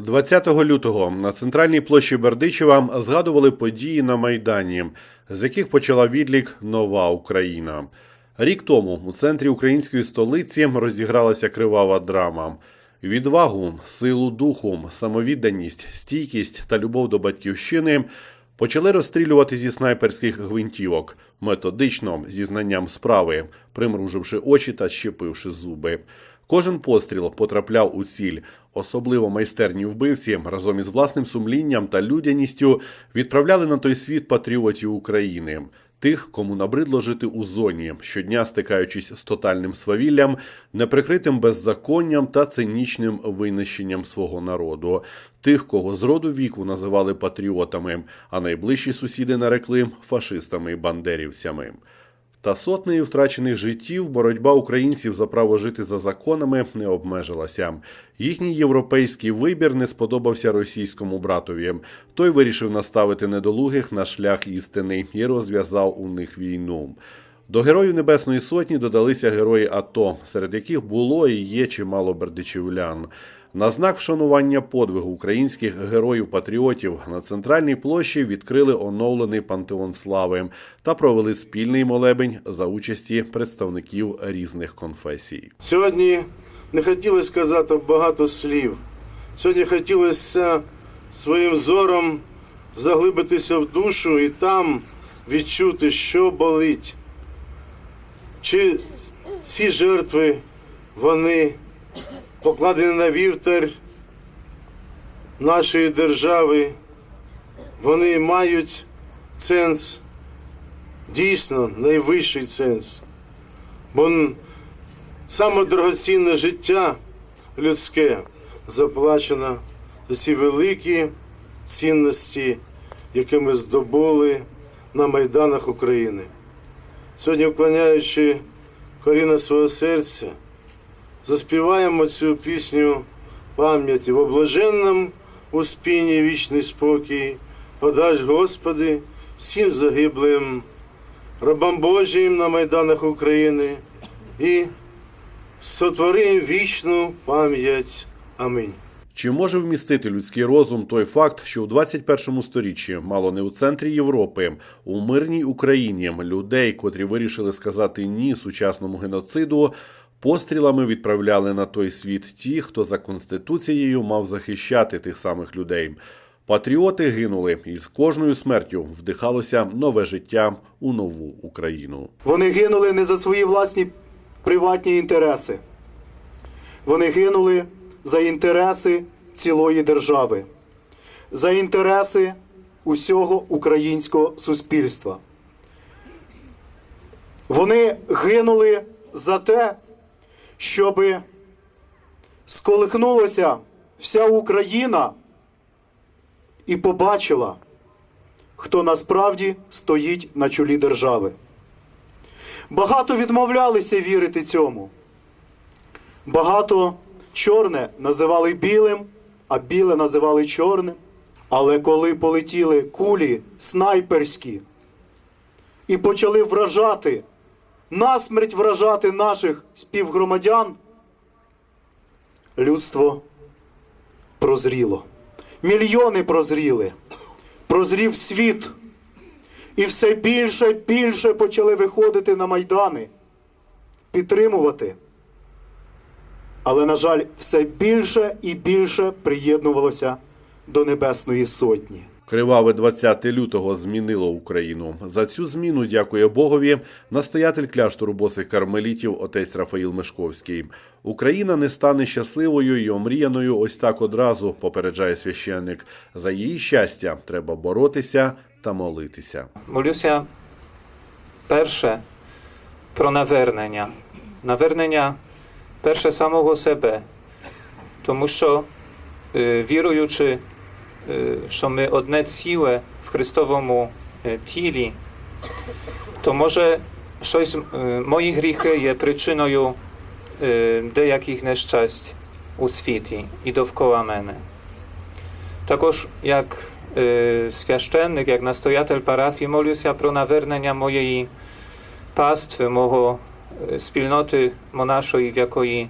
20 лютого на центральній площі Бердичева згадували події на Майдані, з яких почала відлік Нова Україна. Рік тому у центрі української столиці розігралася кривава драма. Відвагу, силу духу, самовідданість, стійкість та любов до батьківщини почали розстрілювати зі снайперських гвинтівок, методично, зі знанням справи, примруживши очі та щепивши зуби. Кожен постріл потрапляв у ціль. Особливо майстерні вбивці разом із власним сумлінням та людяністю відправляли на той світ патріотів України. Тих, кому набридло жити у зоні, щодня стикаючись з тотальним свавіллям, неприкритим беззаконням та цинічним винищенням свого народу, тих, кого з роду віку називали патріотами, а найближчі сусіди нарекли фашистами і бандерівцями. Та сотнею втрачених життів боротьба українців за право жити за законами не обмежилася. Їхній європейський вибір не сподобався російському братові. Той вирішив наставити недолугих на шлях істини і розв'язав у них війну. До героїв Небесної Сотні додалися герої АТО, серед яких було і є чимало бердичівлян. На знак вшанування подвигу українських героїв-патріотів на центральній площі відкрили оновлений пантеон слави та провели спільний молебень за участі представників різних конфесій. Сьогодні не хотілося сказати багато слів. Сьогодні хотілося своїм зором заглибитися в душу і там відчути, що болить. Чи ці жертви, вони покладені на вівтар нашої держави, вони мають сенс, дійсно найвищий сенс. Бо Саме дорогоцінне життя людське заплачено за ці великі цінності, які ми здобули на майданах України. Сьогодні, вклоняючи коріння свого серця, заспіваємо цю пісню пам'яті в облаженному успінні вічний спокій, подач Господи всім загиблим, рабам Божим на майданах України і сотворим вічну пам'ять. Амінь. Чи може вмістити людський розум той факт, що у 21 сторіччі, мало не у центрі Європи, у мирній Україні людей, котрі вирішили сказати ні сучасному геноциду, пострілами відправляли на той світ ті, хто за конституцією мав захищати тих самих людей. Патріоти гинули, і з кожною смертю вдихалося нове життя у нову Україну. Вони гинули не за свої власні приватні інтереси. Вони гинули за інтереси цілої держави, за інтереси усього українського суспільства. Вони гинули за те, щоб сколихнулася вся Україна і побачила, хто насправді стоїть на чолі держави. Багато відмовлялися вірити цьому. Багато чорне називали білим, а біле називали чорним. Але коли полетіли кулі снайперські і почали вражати, насмерть вражати наших співгромадян, людство прозріло. Мільйони прозріли, прозрів світ. І все більше і більше почали виходити на майдани, підтримувати. Але, на жаль, все більше і більше приєднувалося до Небесної Сотні. Криваве 20 лютого змінило Україну. За цю зміну дякує Богові настоятель кляштору босих кармелітів отець Рафаїл Мешковський. Україна не стане щасливою і омріяною ось так одразу, попереджає священник. За її щастя треба боротися та молитися. Молюся перше про навернення. Навернення перше самого себе. Тому що е, віруючи, що ми одне ціле в Христовому е, тілі, то може щось, е, мої гріхи є причиною е, деяких нещасть у світі і довкола мене. Також як е, священник, як настоятель parafii молюся про навернення моєї пастви, мого е, спільноти монашої, в якої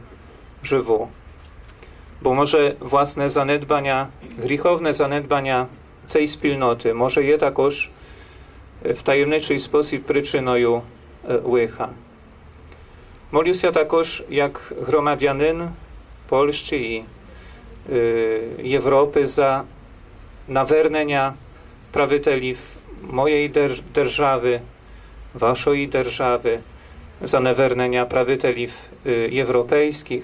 живу. bo może własne занедбання, гріховне занедбання цієї спільноти може є також е, в таємничий спосіб причиною е, лиха. Молюся також як громадянин Польщі і е, Європи за навернення правителів моєї держ- держави, вашої держави, за навернення правителів е, європейських,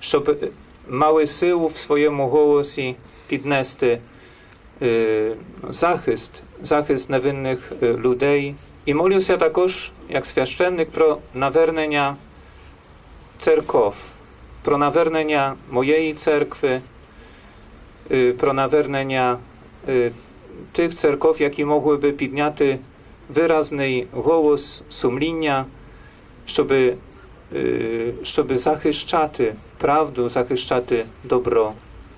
щоб е, мали силу в своєму голосі піднести е, захист, захист невинних е, людей. І молюся також, як священник, про навернення церков, про навернення моєї церкви, е, про навернення е, тих церков, які mogłyby підняти виразний голос сумління, щоб, е, щоб захищати правду, захищати добро.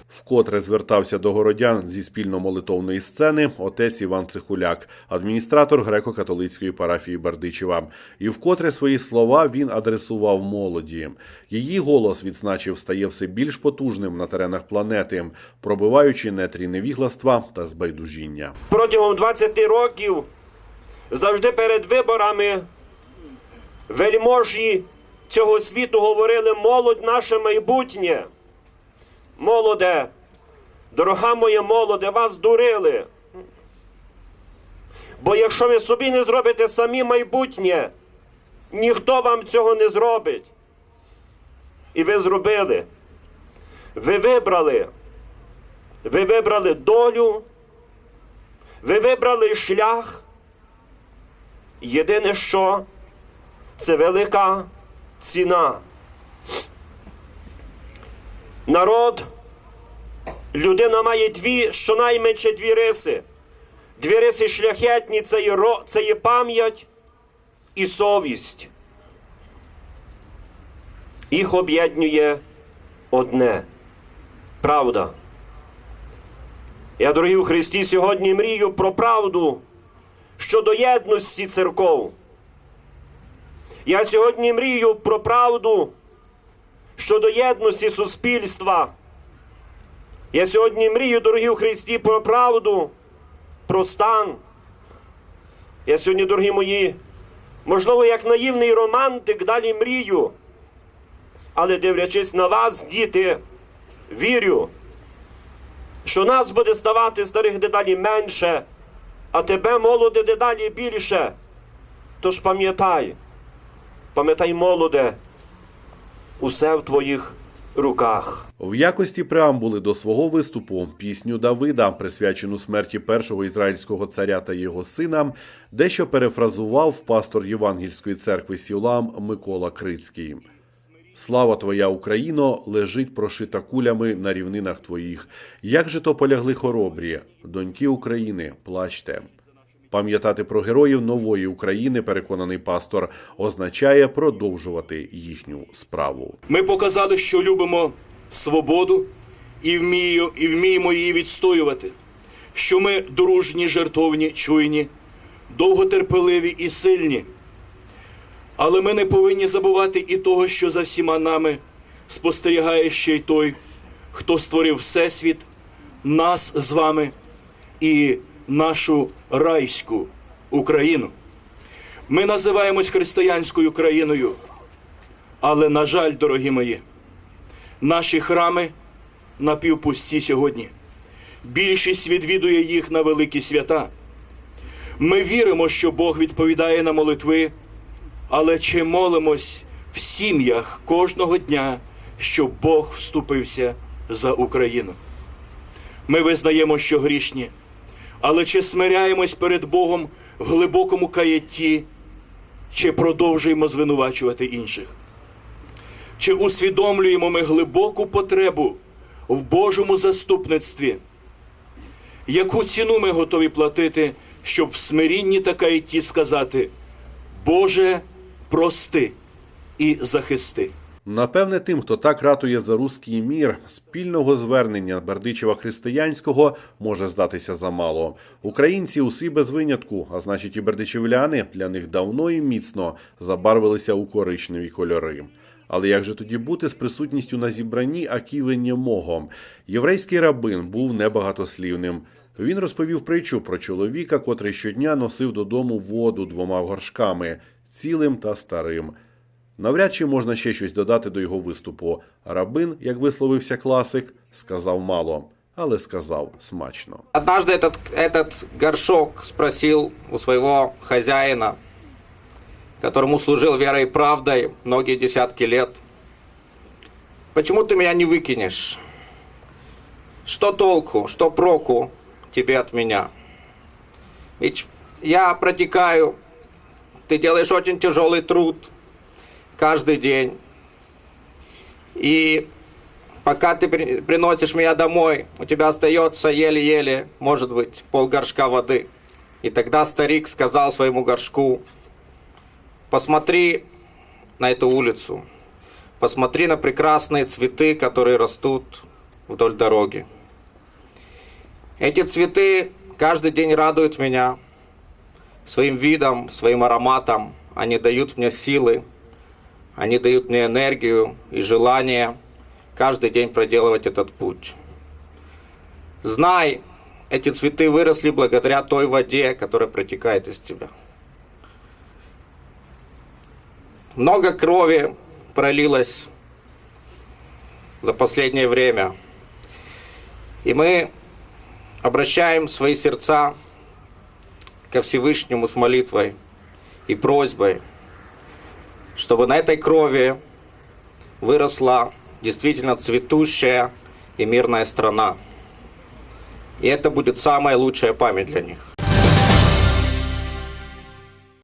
Вкотре звертався до городян зі спільно-молитовної сцени отець Іван Цихуляк, адміністратор греко-католицької парафії Бердичева. І вкотре свої слова він адресував молоді. Її голос, відзначив, стає все більш потужним на теренах планети, пробиваючи нетрі невігластва та збайдужіння. протягом 20 років завжди перед виборами вельможі цього світу говорили молодь наше майбутнє. Молоде, дорога моя молоде, вас дурили. Бо якщо ви собі не зробите самі майбутнє, ніхто вам цього не зробить. І ви зробили. Ви вибрали. Ви вибрали долю, ви вибрали шлях. Єдине, що це велика ціна. Народ, людина має дві, щонайменше дві риси. Дві риси шляхетні це є, це є пам'ять і совість. Їх об'єднує одне правда. Я, дорогі у Христі, сьогодні мрію про правду щодо єдності церков. Я сьогодні мрію про правду щодо єдності суспільства. Я сьогодні мрію, дорогі у Христі, про правду, про стан. Я сьогодні, дорогі мої, можливо, як наївний романтик, далі мрію. Але дивлячись на вас, діти, вірю що нас буде ставати старих дедалі менше, а тебе, молоде, дедалі більше. Тож пам'ятай, пам'ятай, молоде, усе в твоїх руках. В якості преамбули до свого виступу пісню Давида, присвячену смерті першого ізраїльського царя та його сина, дещо перефразував пастор Євангельської церкви Сілам Микола Крицький. Слава твоя Україно лежить прошита кулями на рівнинах твоїх. Як же то полягли хоробрі, доньки України, плачте. Пам'ятати про героїв нової України, переконаний пастор, означає продовжувати їхню справу. Ми показали, що любимо свободу і, вмію, і вміємо її відстоювати, що ми дружні, жертовні, чуйні, довготерпеливі і сильні. Але ми не повинні забувати і того, що за всіма нами спостерігає ще й той, хто створив Всесвіт, нас з вами і нашу райську Україну. Ми називаємось християнською країною. Але, на жаль, дорогі мої, наші храми напівпусті сьогодні. Більшість відвідує їх на великі свята. Ми віримо, що Бог відповідає на молитви, але чи молимось в сім'ях кожного дня, щоб Бог вступився за Україну? Ми визнаємо, що грішні, але чи смиряємось перед Богом в глибокому каятті, чи продовжуємо звинувачувати інших? Чи усвідомлюємо ми глибоку потребу в Божому заступництві? Яку ціну ми готові платити, щоб в смирінні та каятті сказати Боже, прости і захисти? Напевне, тим, хто так ратує за руський мір, спільного звернення Бердичева християнського може здатися замало. Українці усі без винятку, а значить і бердичівляни, для них давно і міцно забарвилися у коричневі кольори. Але як же тоді бути з присутністю на зібранні Аківи Нємого? Єврейський рабин був небагатослівним. Він розповів притчу про чоловіка, котрий щодня носив додому воду двома горшками цілим та старим. Навряд чи можна ще щось додати до його виступу. Рабин, як висловився класик, сказав мало, але сказав смачно. Однажды этот, этот горшок спросил у своего хозяина, которому служил верой и правдой многие десятки лет, почему ты меня не выкинешь? Что толку, что проку тебе от меня? Ведь я протекаю, ты делаешь очень тяжелый труд каждый день. И пока ты при- приносишь меня домой, у тебя остается еле-еле, может быть, пол горшка воды. И тогда старик сказал своему горшку, посмотри на эту улицу, посмотри на прекрасные цветы, которые растут вдоль дороги. Эти цветы каждый день радуют меня своим видом, своим ароматом. Они дают мне силы, они дают мне энергию и желание каждый день проделывать этот путь. Знай, эти цветы выросли благодаря той воде, которая протекает из тебя. Много крови пролилось за последнее время. И мы обращаем свои сердца ко Всевышнему с молитвой и просьбой, чтобы на этой крови выросла действительно цветущая и мирная страна. И это будет самая лучшая память для них.